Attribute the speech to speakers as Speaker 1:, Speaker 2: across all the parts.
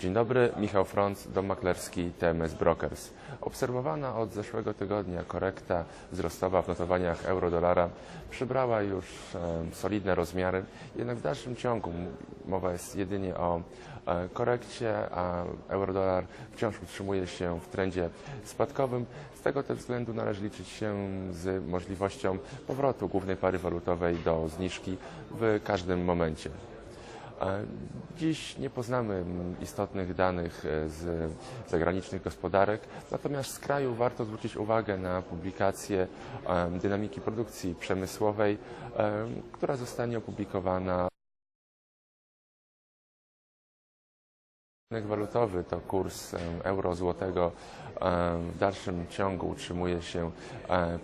Speaker 1: Dzień dobry, Michał Frąc, dom maklerski TMS Brokers. Obserwowana od zeszłego tygodnia korekta wzrostowa w notowaniach euro-dolara przybrała już solidne rozmiary, jednak w dalszym ciągu mowa jest jedynie o e, korekcie, a euro-dolar wciąż utrzymuje się w trendzie spadkowym. Z tego też względu należy liczyć się z możliwością powrotu głównej pary walutowej do zniżki w każdym momencie. E, Dziś nie poznamy istotnych danych e, z zagranicznych gospodarek, natomiast z kraju warto zwrócić uwagę na publikację em, dynamiki produkcji przemysłowej, em, która zostanie opublikowana. Rynek walutowy to kurs euro złotego w dalszym ciągu utrzymuje się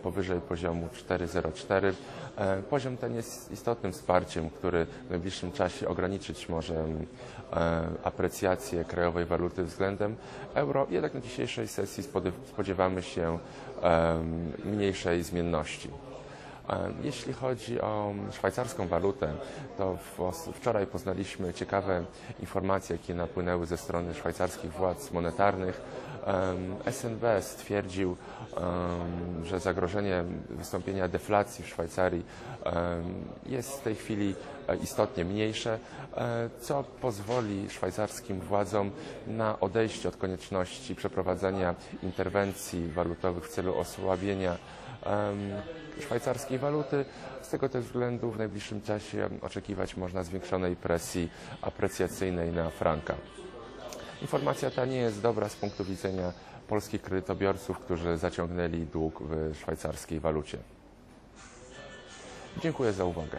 Speaker 1: powyżej poziomu 4,04. E, Poziom ten jest istotnym wsparciem, który w najbliższym czasie ograniczyć może aprecjację krajowej waluty względem euro. Jednak na dzisiejszej sesji spodziewamy się mniejszej zmienności. E, Jeśli chodzi o szwajcarską walutę, to wczoraj poznaliśmy ciekawe informacje, jakie napłynęły ze strony szwajcarskich władz monetarnych. SNB stwierdził, że zagrożenie wystąpienia deflacji w Szwajcarii jest w tej chwili e, istotnie mniejsze, e, co pozwoli szwajcarskim władzom na odejście od konieczności przeprowadzenia interwencji walutowych w celu osłabienia em, szwajcarskiej waluty. Z tego też względu w najbliższym czasie oczekiwać można zwiększonej presji aprecjacyjnej na franka. Informacja ta nie jest dobra z punktu widzenia polskich kredytobiorców, którzy zaciągnęli dług w szwajcarskiej walucie. Dziękuję za uwagę.